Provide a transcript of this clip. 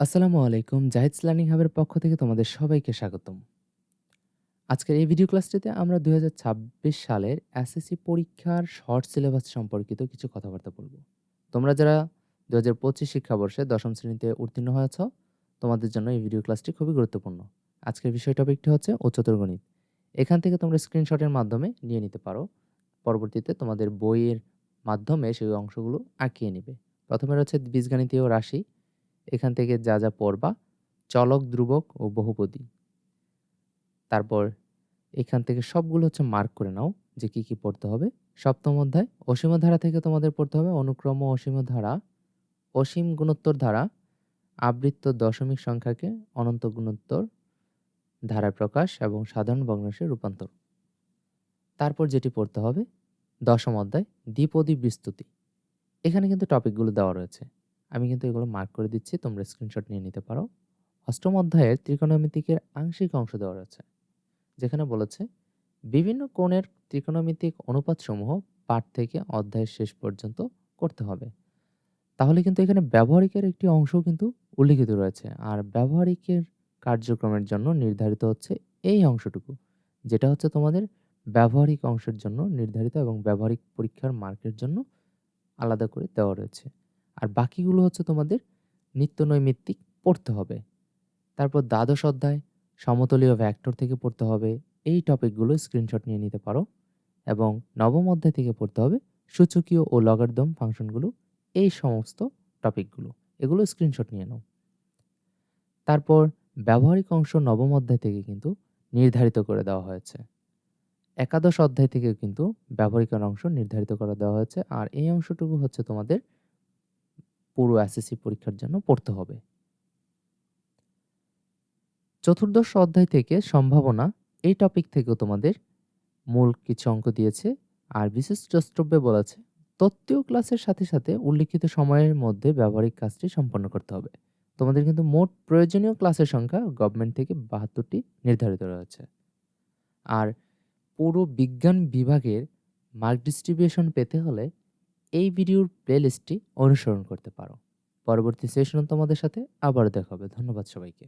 আসসালামু আলাইকুম। জাহিদস লার্নিং হাবের পক্ষ থেকে তোমাদের সবাইকে স্বাগতম। আজকের এই ভিডিও ক্লাসটিতে আমরা ২০২৬ সালের এসএসসি পরীক্ষার শর্ট সিলেবাস সম্পর্কিত কিছু কথাবার্তা বলব। তোমরা যারা ২০২৫ শিক্ষাবর্ষে দশম শ্রেণীতে উত্তীর্ণ হয়েছ, তোমাদের জন্য এই ভিডিও ক্লাসটি খুবই গুরুত্বপূর্ণ। আজকের বিষয় টপিকটি হচ্ছে উচ্চতর গণিত। এখান থেকে তোমরা স্ক্রিনশটের মাধ্যমে নিয়ে নিতে পারো। পরবর্তীতে তোমাদের বইয়ের মাধ্যমে সেই অংশগুলো আঁকিয়ে নিবে। প্রথমে রয়েছে বীজগাণিতীয় রাশি। এখান থেকে যা যা পড়বা, চলক, ধ্রুবক ও বহুপদী। তারপর এখান থেকে সবগুলো হচ্ছে মার্ক করে নাও যে কি কি পড়তে হবে। সপ্তম অধ্যায়, অসীম ধারা থেকে তোমাদের পড়তে হবে অনুক্রম অসীম ধারা। অসীম গুণোত্তর ধারা, আবৃত্ত দশমিক সংখ্যাকে অনন্ত গুণোত্তর ধারার প্রকাশ এবং সাধারণ ভগ্নাংশের রূপান্তর। তারপর যেটি পড়তে হবে, দশম অধ্যায়, দ্বিপদী বিস্তুতি। এখানে কিন্তু টপিকগুলো দেওয়া রয়েছে। আমি কিন্তু এগুলো মার্ক করে দিচ্ছি, তোমরা স্ক্রিনশট নিয়ে নিতে পারো। অষ্টম অধ্যায়ের ত্রিকোণমিতিকের আংশিক অংশ দেওয়া রয়েছে, যেখানে বলেছে, বিভিন্ন কোণের ত্রিকোণমিতিক অনুপাতসমূহ পাঠ থেকে অধ্যায়ের শেষ পর্যন্ত করতে হবে। তাহলে কিন্তু এখানে ব্যবহারিকের একটি অংশ কিন্তু উল্লিখিত রয়েছে, আর ব্যবহারিকের কার্যক্রমের জন্য নির্ধারিত হচ্ছে এই অংশটুকু, যেটা হচ্ছে তোমাদের ব্যবহারিক অংশের জন্য নির্ধারিত এবং ব্যবহারিক পরীক্ষার মার্কের জন্য আলাদা করে দেওয়া রয়েছে। আর বাকিগুলো হচ্ছে তোমাদের নিত্য নৈমিত্তিক পড়তে হবে। তারপর দ্বাদশ অধ্যায়, সমতলীয় ভ্যাক্টর থেকে পড়তে হবে। এই টপিকগুলো স্ক্রিনশট নিয়ে নিতে পারো এবং নবম অধ্যায় থেকে পড়তে হবে সূচকীয় ও লগারদম ফাংশনগুলো এই সমস্ত টপিকগুলো এগুলো স্ক্রিনশট নিয়ে নাও। তারপর ব্যবহারিক অংশ নবম অধ্যায় থেকে কিন্তু নির্ধারিত করে দেওয়া হয়েছে। একাদশ অধ্যায় থেকে কিন্তু ব্যবহারিকের অংশ নির্ধারিত করে দেওয়া হয়েছে। আর এই অংশটুকু হচ্ছে তোমাদের পুরো এসএসসি পরীক্ষার জন্য পড়তে হবে। চতুর্দশ অধ্যায় থেকে সম্ভাবনা, এই টপিক থেকেও তোমাদের মূল কিছু অঙ্ক দিয়েছে আর বিশেষ দ্রষ্টব্যে বলেছে। তত্ত্বীয় ক্লাসের সাথে সাথে উল্লিখিত সময়ের মধ্যে ব্যবহারিক কাজটি সম্পন্ন করতে হবে। তোমাদের কিন্তু মোট প্রয়োজনীয় ক্লাসের সংখ্যা গভর্নমেন্ট থেকে বাহাত্তরটি নির্ধারিত রয়েছে। আর পুরো বিজ্ঞান বিভাগের মার্ক ডিস্ট্রিবিউশন পেতে হলে এই ভিডিওর প্লেলিস্টটি অনুসরণ করতে পরবর্তী সেশন তোমাদের সাথে আবার দেখা হবে। ধন্যবাদ সবাইকে।